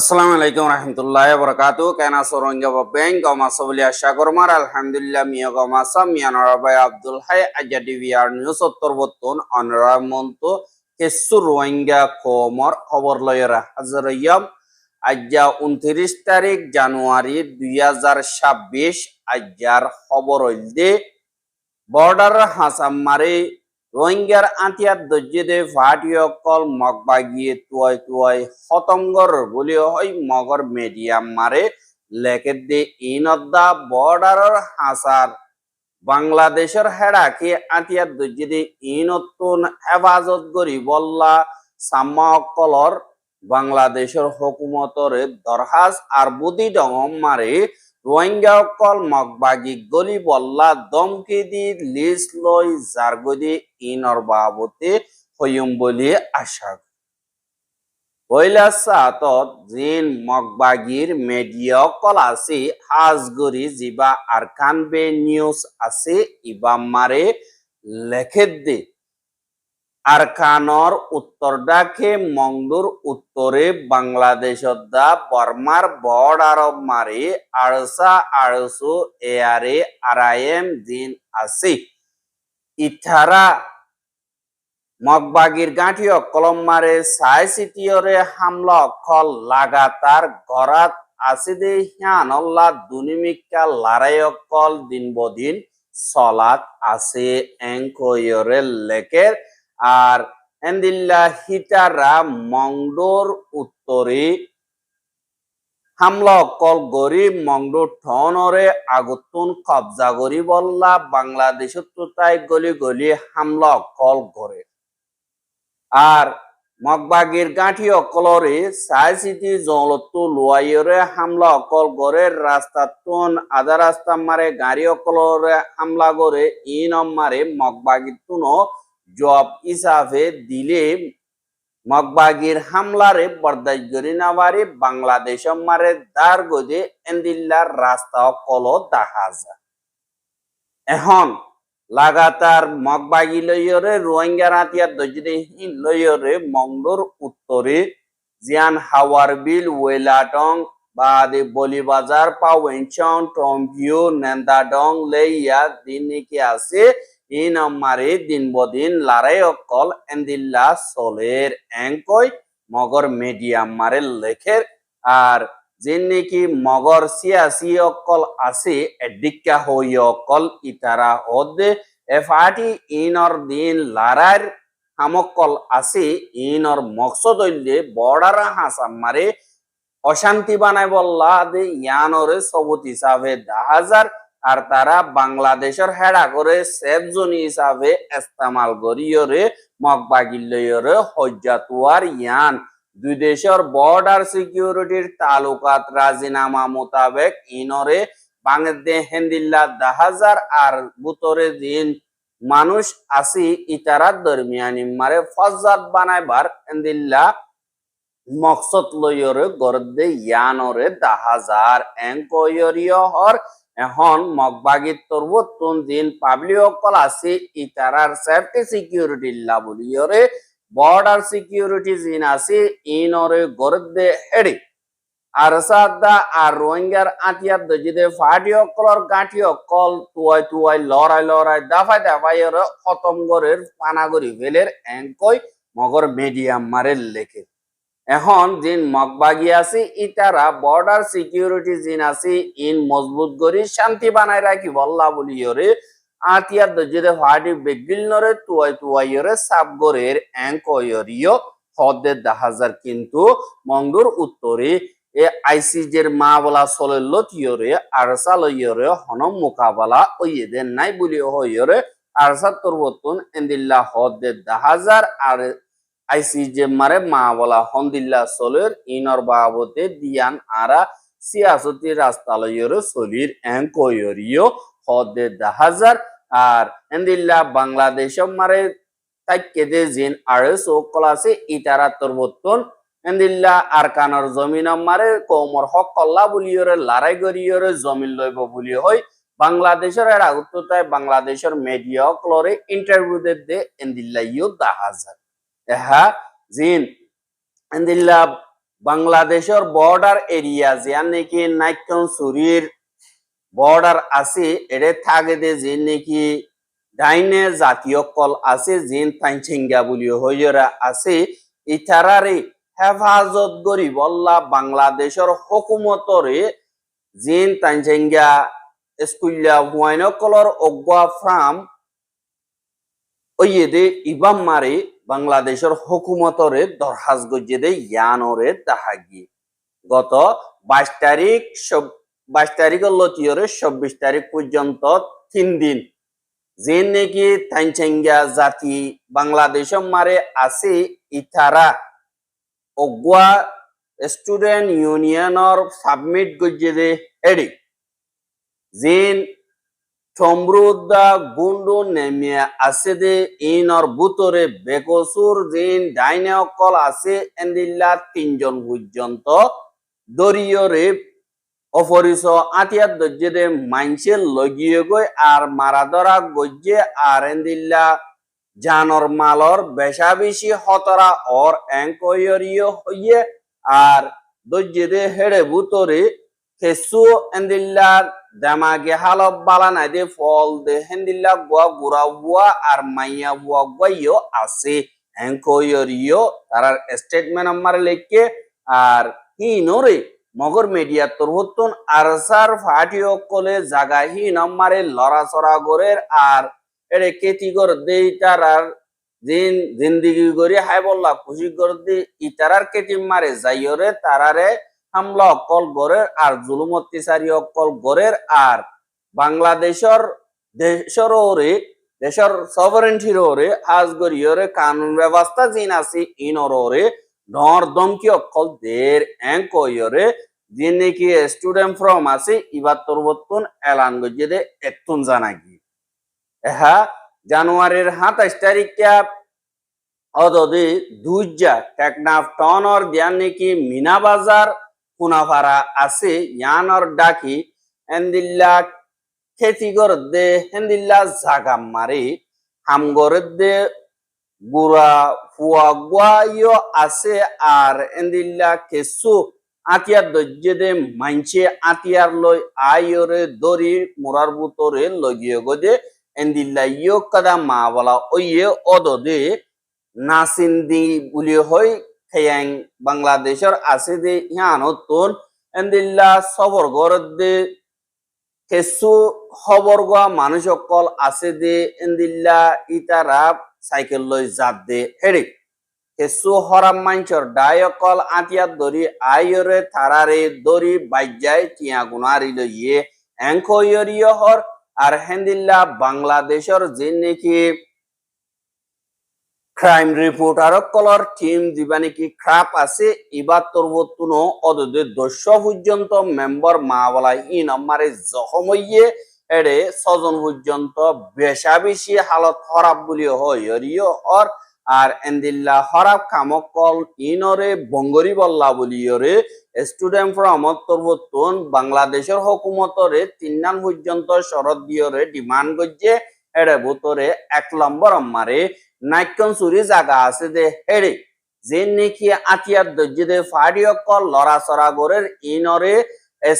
আসসালামু আলাইকুম রহমতুল্লাহ বরকাতু কেনা সরঙ্গা বেং গমা সবলি আশা করমার আলহামদুলিল্লাহ, মিয়া গমা সাম মিয়া নরাবাই আব্দুল হাই আজা ডিভিআর নিউজ উত্তর বর্তন অনরামন্ত কেসু রোহিঙ্গা খবর খবর লয়রা হাজার ইয়াম আজ্জা উনত্রিশ তারিখ জানুয়ারি দুই হাজার ছাব্বিশ আজ্জার খবর হইলে বর্ডার হাসাম মারে রোহিঙ্গার আতিয়ার দজ্জিদে ভাটিয়কল মগবাগিয়ে তুয়াই তুয়াই হতঙ্গর বলি হয় মগর মিডিয়াম মারে। লেখে দে ইনদ্দা বর্ডারের হাসার। বাংলাদেশের হেড়াকে আতিয়ার দজ্জিদে ইনতুন হেফাজত করি বল্লা সাম্মা অকলর বাংলাদেশের হকুমতরে দরহাজ আর বুদি ডঙম মারে রোহিঙ্গা অকল মগবাগি গলি বল্লা দমকি দি লিস লই জারগদি ইনর বাবতে হইম বলি আশা পয়লা সাতত জিন মগবাগির মেডিয়া অকল আছে হাজগরি জিবা আর কানবে নিউজ আছে, ইবা মারে লেখে দে। আরকানর উত্তর ডাকে মংডুর উত্তরে বাংলাদেশত দা, বর্মার বড় আরব মারি, আড়সা আড়সু এয়ারে আরায়েম দিন আছে ইথারা মগবাগির গাঁঠিও কলম মারে সাই সিটিয়রে হামলা অকল লাগাতার গরাত আসিদে হিয়ানল্লা দুনিমিকা লারাই অকল দিন বদিন সলাত আছে এঙ্কয়রে লেকের আর এন্দিল্লা হিটারা মংডোর উত্তরে হামলা অকল গরিব মংডোর ঠনরে আগুতুন কবজা করি বললা বাংলাদেশত তাই গলি গলি হামলা অকল করে। আর মগবাগির গাঁঠি অকলরে সাই সিটি জলতো লোয়াইরে হামলা অকল গড়ে রাস্তা তুন আধা রাস্তা মারে গাড়ি অকলরে হামলা করে ইন মারে মগবাগির তুনো জব হিসাবে দিলে মগবাগির হামলারে বরদাই করি না বাড়ি বাংলাদেশ মারে দার গজে এন্দিল্লার রাস্তা কল দেখা এখন লাগাতার মগবাগি লইয়রে, রোহিঙ্গা রাতিয়ার দজরে লইয়রে, মংলোর উত্তরে জিয়ান হাওয়ার বিল, ওয়েলাটং, বাদে বলিবাজার, পাওয়েনচং টমভিউ নেন্দাডং, লেইয়া দিনে নাকি আছে এই নম্বরে দিন বদিন লারাই অকল এন্দিল্লা সোলের এঙ্কই মগর মিডিয়াম মারে লেখের। আর যে নাকি মগর সিয়াসি অকল আছে এডিকা হই অকল ইতারা হদে। এফাটি ইনর দিন লারার হামকল আছে ইনর মকসদ হইলে বর্ডার হাসাম মারে অশান্তি বানায় বললা দে ইয়ানরে সবুত হিসাবে হাজার আর তারা বাংলাদেশের হেডা করে সেফ জোন হিসাবে ইস্তেমাল করিয়রে মগবাগিল্লয়রে হজ্জাতুয়ার ইয়ান। দুই দেশের বর্ডার সিকিউরিটির তালুকাত রাজিনামা মোতাবেক ইনরে বাংলাদেশ দাহাজার আর বুতরে দিন মানুষ আসি ইতারার দরমিয়ানি মারে ফজাত বানাইবার হেন্দিল্লা মকসদ লইয়রে গরদে ইয়ানরে দাহাজার। এঙ্কয়রিয় হর এখন মগবাগির তরবতুন দিন পাবলিক আছে ইতারার সেফটি সিকিউরিটি লাবলিয়রে বর্ডার সিকিউরিটি জিন আছে ইনরে গরদে হেডি আর সাদা আর রোহিঙ্গার আতিয়ার দজিদে ফাটি অকলর গাঁঠি অকল তুয়াই তুয়াই, লড়াই লড়াই, দাফাই দাফাই খতম গরের পানাগরি ফেলের এঙ্কই মগর মিডিয়াম মারের লেখে। এখন জিন মগবাগি আছে, ইতারা বর্ডার সিকিউরিটি জিন আছে, ইন মজবুত করি শান্তি বানাই রাখি, বল্লা বলি ওরে। আতিয়ার দজিদে ফাটি বেগিল নরে তুয়াই তুয়াইরে সাবগরের এঙ্কয়রিও হদের দাহাজার কিন্তু মঙ্গর উত্তরে। এ আইসিজের মা বলা চলে লতিয়রে আরসা লইয়রে হনম মোকাবেলা ওইদের নাই বলি হইয়রে। আরসা তরবতুন এন্দিল্লা হদের দাহাজার আর আইসিজে মারে মা বলা, হন্দিল্লা চলের ইনর বাবতে দিয়ান আরা সিয়াসতি রাস্তা লইয়রে চলির এঙ্কয়রিও হদের দাহাজার। আর এন্দিল্লা বাংলাদেশ মারে তাইকে দে জিন আরে সকল আছে ইতারা তরবতুন এন্দিল্লা আর কানর জমিন মারে কৌমর হক কল্লা বুলিয়রে লড়াই করিয়রে জমিন লইব বুলি হয় বাংলাদেশের এর আগুত্তায় বাংলাদেশের মিডিয়া ক্লরে ইন্টারভিউ দে এন্দিল্লা ইউ দাহাজার। জিন। এন্দিল্লা বাংলাদেশের বর্ডার এরিয়া যে নাকি নাইকন সুরির বর্ডার আছে, এরে থাকে দে যে নাকি ডাইনে জাতীয় কল আছে, জিন তাইছেঙ্গা বলি হইরা আছে। ইথারারে হেফাজত করি বল্লা বাংলাদেশের হকুমতরে জিন তাইছেঙ্গা স্কুল্লা হুয়াইন কলর অগুয়া ফ্রাম, ওইয়েদে ইবাম মারে বাংলাদেশের হকুমতরে দরহাজ গজ্জেদে ইয়ানরে তাহাগি। গত বাইশ তারিখ বাইশ তারিখ লতিয়রে চব্বিশ তারিখ পর্যন্ত তিন দিন। যে নাকি তাইনচেঙ্গা জাতি বাংলাদেশ মারে আছে ইথারা অগুয়া স্টুডেন্ট ইউনিয়নের সাবমিট গজ্জেদে এডি। জিন সমৃদ্ধা গুন্ডু নেমিয়া আছে দে ইনর বুতরে বেকসুর জিন ডাইনে অকল আছে এন্দিল্লা তিনজন পর্যন্ত দরিয়রে অপরিচ আতিয়ার দজ্জে দে মাইনসে লগিয়ে গই আর মারা ধরা গজ্জে আর এন্দিল্লা জানর মালর বেশা বেশি হতরা অর এঙ্কয়রিয় হইয়ে আর দজ্জে দে হেড়ে বুতরে খেসু এন্দিল্লা দামাগে হালব বালা নাই দে, ফল দে, হেন্দিল্লা গুয়া, গুড়া বুয়া আর মাইয়া বুয়া গুয়াইও আছে। এঙ্কয়রিও তারার স্টেটমেন্ট আমার লেখকে আর হিনরে মগর মিডিয়া তরহত্তন, আরসার ফাটিও কলে জাগা হি নম্বরে লড়াচড়া গরের, আর এরে কেতি গর দে ইতারার জিন, জিন্দিগি গরি হাই বললা খুশি গর দে, ইতারার কেটি মারে যাইয়রে তারারে হামলা অকল গরের আর জুলুম অত্যাচারী অকল গরের আর বাংলাদেশের দেশের ওরে, দেশের সভারেন্টির ওরে, আজ গরিয়রে কানুন ব্যবস্থা জিন আছে ইনর ওরে নর দমকি অকল দের এঙ্কয়রে যে নাকি স্টুডেন্ট ফ্রম আছে, ইবার তরবত্তন এলান গজে দে এতুন জানাগি। এহা জানুয়ারির সাতাইশ তারিখে অদদে দুইজা টেকনাফ টনর দিয়ান নাকি মিনা বাজার কুনাফারা আছে, ইয়ানর ডাকি এন্দিল্লা খেতিগর দে হেন্দিল্লা জাগাম মারি হামগর দে গুড়া ফুয়া গুয়াইও আছে, আর এন্দিল্লা কেসু আতিয়ার দজ্জে দে মাইনছে আতিয়ার লই আইরে দরি মোরার বুতরে লগিয়ে গদে এন্দিল্লা ইয় কাদা মা বলা ওইয়ে অদদে, নাসিন্দি বুলি হই খেয়াং বাংলাদেশের আছে দে ইয়ান তোন এন্দিল্লা সবর ঘর দে, কেসু খবর গোয়া মানুষ অকল আছে দে, এন্দিল্লা ইতারা সাইকেল লই জাত দে। হেড়ে, কেসু হরাম মাঞ্চর ডাই অকল আতিয়ার দরি আইরে থারারে দরি বাইজাই টিয়া গুনারি লইয়ে এঙ্ক ইয়রিয় হর আর হেন্দিল্লা বাংলাদেশের যে নাকি ক্রাইম রিপোর্টার কলর টিম দিবা নাকি খারাপ আছে? ইবার তরবতুন অদদের দস্য পর্যন্ত মেম্বার মা বলা ই নম্বরে জখম হইয়ে এড়ে ছজন পর্যন্ত বেশা বেশি হালত খারাপ বলি হইয় or R এন্দিল্লা হরাপ কামকল ইনরে বঙ্গরি Balla বলিয়রে student from তরবতুন বাংলাদেশের হকুমতরে তিন নাম পর্যন্ত শরৎ দিয়রে ডিমান্ড করছে এড়ে ভোতরে এক নম্বর মারে নাইকন চুরি জাগা আছে দে। হেড়ে যে নেকি আতিয়ার দজ্জিদে ফাড়িয়কল লড়াচড়া গরের ইনরে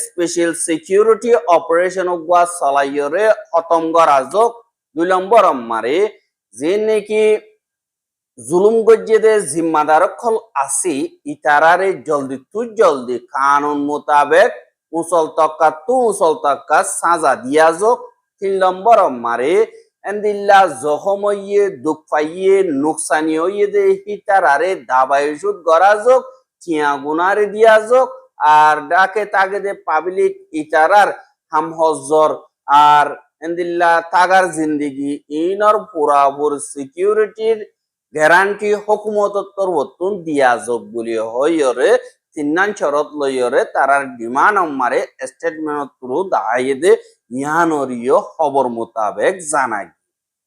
স্পেশাল সিকিউরিটি অপারেশন গুয়া চলাইয়রে অতঙ্গ রাজক দুই নম্বর মারে যে নেকি জুলুম গজ্জেদে জিম্মাদার খল আসি ইতারারে জলদি তু জলদি কানুন মোতাবেক উসল তক্কা তু উসল তক্কা সাজা দিয়া যোগ তিন নম্বর মারে এন্দিল্লা জখম হইয়ে দুঃখ পাইয়ে নোকসানি হইয়ে দে হিতারারে দাবাই ওষুধ গড়া যোগ চিয়া গুনারে দিয়া যোগ আর ডাকে তাকে দে পাবলিক ইতারার হামহজর আর এন্দিল্লা তাগার জিন্দিগি, ইনর পুরাপুর সিকিউরিটির গ্যারান্টি হকুমত তরবতুন দিয়া যোগ বলি হইরে তিন্নান চরত লইরে তারার ডিমান্ড মারে স্টেটমেন্ট থ্রু দাঁড়িয়ে দে ইহানরীয় খবর মোতাবেক জানাই।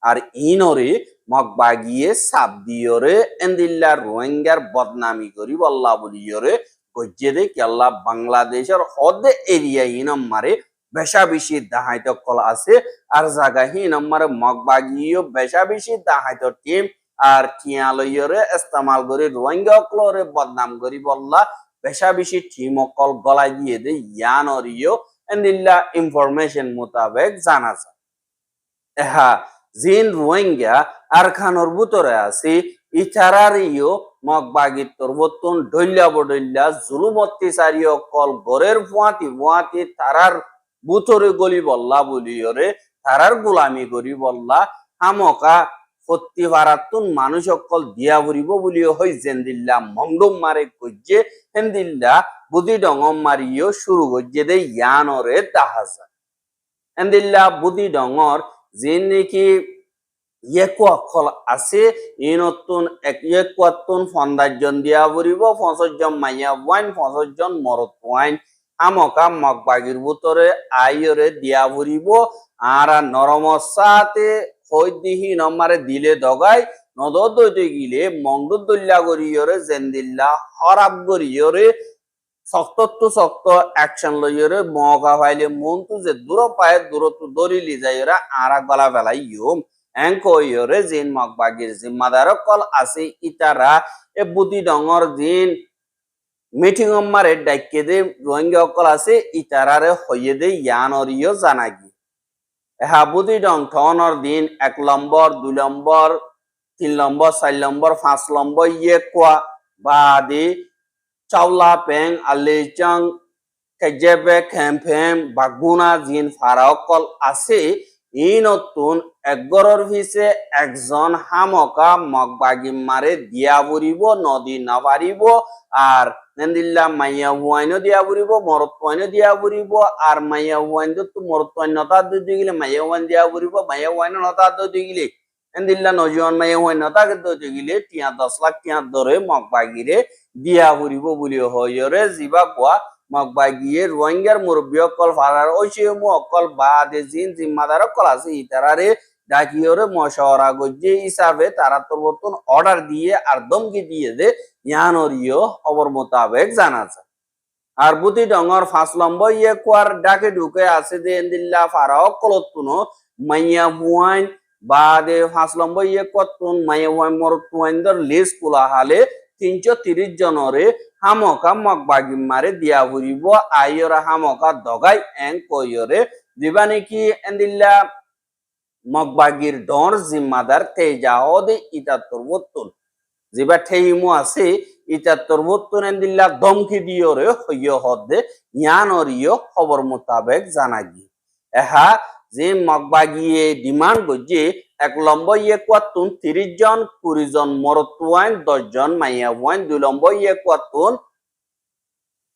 আর ইনরে মগ বাগিয়ে সাপ দিয়রে এন্দিল্লা রোহিঙ্গার বদনামি করি বল্লা বলিয়রে গজ্জে দে কেল্লা বাংলাদেশের হদে এরিয়া ইনম মারে বেশা বেশি দাহাইত কল আছে। আর জায়গা হি নম্বরে মগ বাগিয়ে বেশা বেশি দাহাইত টিম। আর টিয়া লইয়রে ইস্তেমাল করি রোহিঙ্গা কলরে বদনাম করি বল্লা বেশা বেশি টিম অকল গলাই দিয়ে দে ইয়ান অরিও এন্দিল্লা ইনফরমেশন মোতাবেক জানা যায়। এহা জিন রোহিঙ্গা আর খানোর ভিতরে আছে ইচারার ইও মগবাগির তরবতন ডইল্লা বডইল্লা জুলুম অত্যাচারী অকল গড়ের ফুয়াতি ফুয়াতি তারার বুতরে গলি বল্লা বলিয়রে, তারার গোলামি করি বল্লা, হামকা সত্যি পারাতুন মানুষ অকল দিয়া ফুরিব বুলিও হই জেন্দিল্লা, মংডম মারে কজ্জে হেন্দিল্লা, বুদি ডঙম মারিও শুরু করছে দে ইয়ানরে দাহাজা হেন্দিল্লা, বুদি ডঙর যে নাকি ইয়েকু অকল আছে এই নতুন এক ইয়েকুয়াতুন ফন্দাজন দিয়া ফুরিব পঞ্চাশজন মাইয়া ওয়াইন পঞ্চাশজন মরত ওয়াইন আমকা মগবাগির ভিতরে আইরে দিয়া ফুরিব আর নরমসাতে হইদিহি নম্বরে দিলে দগাই নদর দইতে গিলে মংডুর দল্লা করিয়রে জেন্দিল্লা হরাব শক্ত অ্যাকশন লইয়রে যে দূর পায়ে দরিলি যাইরা আরা গলা ইয়ম। জিন জিম্মাদার কল ইতারা এ বুদি ডঙর জিন মিটিং মারে ডাইকে দে রোহিঙ্গা আছে ইতারারে হইয়ে দে ইয়ানরিও জানাগি। হাবুদি ডং ঠনর দিন এক নম্বৰ, দুই নম্বৰ, তিন নম্বৰ চার নম্বৰ, পাঁচ নম্বৰ ইয়ে কোয়া বা আদি। চাউলা, পেং, আলি চং কেজেবে খেম ফেম বাগুনা, জিন ফারাকল আছে ই নতুন একগৰৰ পিছে একজন হামকা মগবাগি মারে দিয়া বুড়িব, নদী নাবারিব আর নেন্দিল্লা মাইয়া হুয়াইনও দিয়া বুড়িব মরত হুয়াইনও দিয়া বুড়িব, আর মাইয়া হুয়াইন তো মরত হুয়াইন নতা দুই গিলে, মাইয়া হুয়াইন দিয়া বুড়িব, মাইয়া হুয়াইন নতা দুই গিলে। মাইয়া হুয়াইন নতা দুই গিলে, টিয়া দশ লাখ টিয়া ধরে মগবাগিরে দিয়া বুড়িব বুলি হয়রে জিবা কোয়া মগবাগিয়ে রোহিঙ্গার মুরব্বী অকল ফারার ঐশিয়মু অকল বাদে জিন জিম্মাদার অকল আছে ইতারারে ডাকিওরে মশওয়ারা গজ্জে হিসাবে তারা তোর মতন অর্ডার দিয়ে আর দমকি দিয়ে দে ইয়ানরিও খবর মোতাবেক জানা যায় আর বুতি ডঙর ফাঁস লম্ব ইয়ে কুয়ার ডাকে ঢুকে আছে দে এন্দিল্লা ফারাও কলতুনো মাইয়া হুয়াইন বা দে ফাঁস লম্ব ইয়ে কতুন মাইয়া হুয়াইন, মর তুয়াইন্দর লিস্ট কুলা হালে তিনশো তিরিশ জনরে হামকা মগবাগি মারে দিয়া ফুরিব আইয়রা হামকা দগাই এং কইয়রে দিবা নাকি এন্দিল্লা মগবাগির ডর জিম্মাদার তেজা হদে ইতাত্তর বত্তন যেবা ঠেইমু আছে ইতাত্তর বত্তন এন্দিল্লা দমকি দিয়রে হইয় হদে ইয়ানরিয় খবর মোতাবেক জানা গিয়ে এহা যে মগবাগিয়ে ডিমান্ড করছে এক লম্ব ইয়ে কোয়াতুন তিরিশ জন, কুড়ি জন মরতুয়াইন দশ জন মাইয়া ওয়াইন দুই লম্ব ইয়ে কোয়াতুন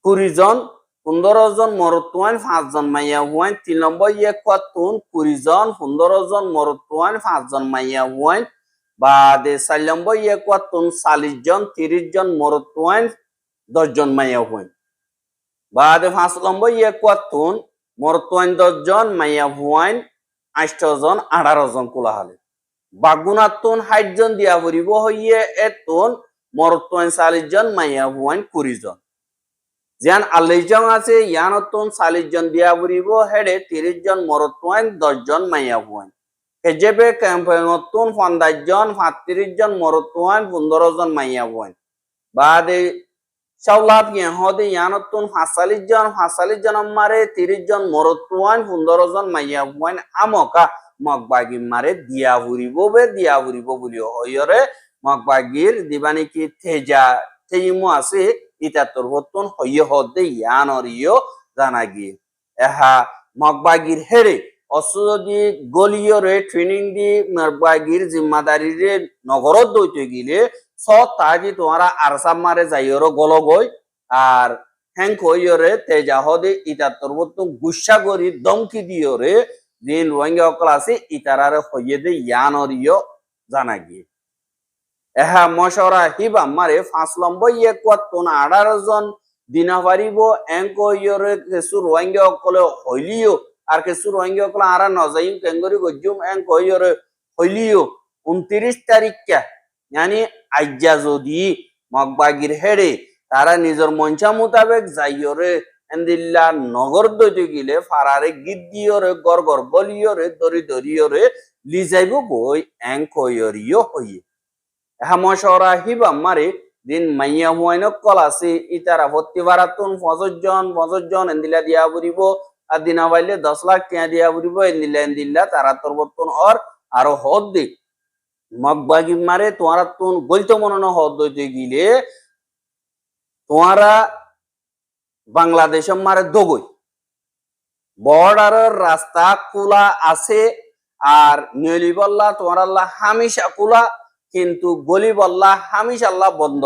কুড়ি জন, পনেরো জন মরতুয়াইন পাঁচ জন মাইয়া ওয়াইন তিন নম্বর ইয়ে কোয়াতুন কুড়ি জন, পনেরো জন মরতুয়াইন পাঁচ জন মাইয়া ওয়াইন বা দে চার নম্বর ইয়ে কোয়াতুন চাল্লিশ জন, তিরিশ জন মরতুয়াইন দশ জন মাইয়া ওয়াইন বা দে পাঁচ নম্বর ইয়ে কোয়াতুন মরতুয়াইন দশ জন মাইয়া ওয়াইন আষ্ট জন, আঠারো জন কোলাহালে। বাগুনাতুন ষাট জন দিয়া ফুরিব হইয়ে, এতুন মরতুয়াইন চাল্লিশ জন মাইয়া ওয়াইন কুড়ি জন যেন আল্লাইজন আছে, ইয়ানতুন চাল্লিশ জন দিয়া ফুরিব হেডে তিরিশ জন মরতুয়াইন দশ জন মাইয়া ওয়াইন হেজেবে ক্যাম্পেঙতুন পঞ্চাশ জন সাতত্রিশ জন মরতুয়াইন পনেরো জন মাইয়া ওয়াইন বাদে পাঁচচাল্লিশ জন পাঁচচাল্লিশ জন জন জন মাইয়া আমকা দিয়া ফুরিব বে, দিয়া ফুরিব বুলি হয়রে মগবাগির তেজা তেইমু আছে ইয়ানরিও জানা গিয়ে এহা মগবাগির হেরে অসুদি গলিয়রে ট্রেনিং দি মগবাগির জিম্মাদারিরে নগরত দইতে গিলে স তাজি তোমারা আরসাম মারে যাইয়র গলগই আর হ্যাং কইয়রে তেজা হদে ইতাতর হতন গুসা করি দমকি দিয়রে দিন রোহিঙ্গা অকল আছে ইতারারে হইয়ে দে ইয়ানরিও জানা গিয়ে এহা মশরা হিবা মারে পাঁচ লম্ব ইয়ে কোয়াত্তন আঠারো জন দিনা পারিব এঙ্ক ইয়রে কিছু রোহিঙ্গা অকলে হইলিও আর কিছু রোহিঙ্গা অকলে আরা নজাইম কেঙ্গরি গজ্জুম এঙ্ক ইয়রে হইলিও উনত্রিশ তারিখ yani আজ্জা যদি মগবাগির হেডে তারা নিজের মঞ্চা মোতাবেক যাইয়রে এন্দিল্লা নগর দইতে গিলে ফারারে গীত দিয়রে গর গর বলিয়রে দরি দরিয়রে লিজাইব বই এং কইয়রিও হইয়ে হা মশরা হিবা মারে দিন মাইয়া হুয়াইন কল আছে ইতারা ভর্তি বারাতুন পঁচিশ জন পঁচিশ জন এন্দিলা দিয়া বুড়িব আর দিনা বাইলে দশ লাখ টিয়া দিয়া বুড়িব এন্দিলা এন্দিল্লা তারা তোর বর্তন অর আরও হদ দিক মারে তোমারা তুন গলিত মনে হদ দইতে গিলে তোমারা বাংলাদেশের মারে দগই। বর্ডারের রাস্তা খোলা আছে, আর নিয়লি বল্লা তোমার আল্লাহ হামিশা খোলা কিন্তু গলি বল্লা হামিশ আল্লাহ বন্ধ।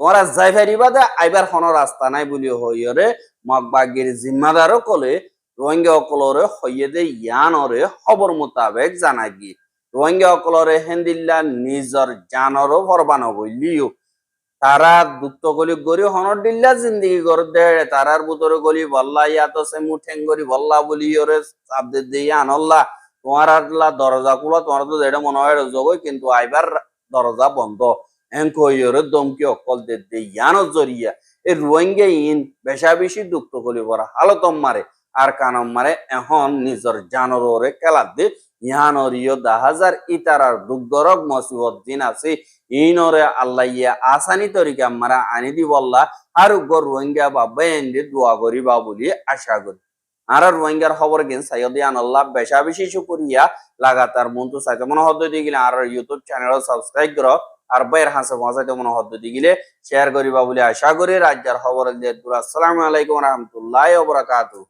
তোমরা যাই ফারিবা দে আইবার কোনো রাস্তা নাই বলি হইরে মগবাগির জিম্মাদারও কলে, রোহিঙ্গা অকলরে হইয়ে দে, ইয়ানরে খবর মোতাবেক জানা গিয়ে রোহিঙ্গা অকলরে হেন্দিল্লা নিজর জানরও ফরবানো বললিও তারা দুত্ত গলি গরি হনর দিল্লা জিন্দিগি কর দে তারার বুতরে গলি বল্লা ইয়াতো সে মুঠেং গরি বল্লা বলি ওরে চাপ দে দিয়ে আনল্লা। তোমার আল্লাহ দরজা খুলা তোমার তো যেটা মনে হয় জগই, কিন্তু আইবার দরজা বন্ধ। এঙ্ক ইয়রে দমকি অকল দে দে ইয়ানো জরিয়া। এই রোহিঙ্গা ইন বেশা বেশি দুঃখ গলি পড়া হালতম মারে। আর কানম মারে এখন নিজর জানর ওরে খেলা দে ইহানর হাজার ইতারার দুগ্ধরক মসিবত দিন আছে। ইনরে আল্লাহ ইয়া আসানি তরিকা মারা আনি আর গর রোহিঙ্গা বা বেন্দি দোয়া করিবা বলি আশা করি। আর রোহিঙ্গার খবর গেন বেশা বেশি লাগাতার মন্তু সাকে মনে হদ্দ দিয়ে আর ইউটিউব চ্যানেল সাবস্ক্রাইব করো। আর বাইর হাসে পৌঁছাইতে মনে হদ্দ দিয়ে গেলে শেয়ার করিবা বলে আশা করি। রাজ্যের খবর দিয়ে আসসালামু আলাইকুম রহমতুল্লাহ ওবরাকাতুহ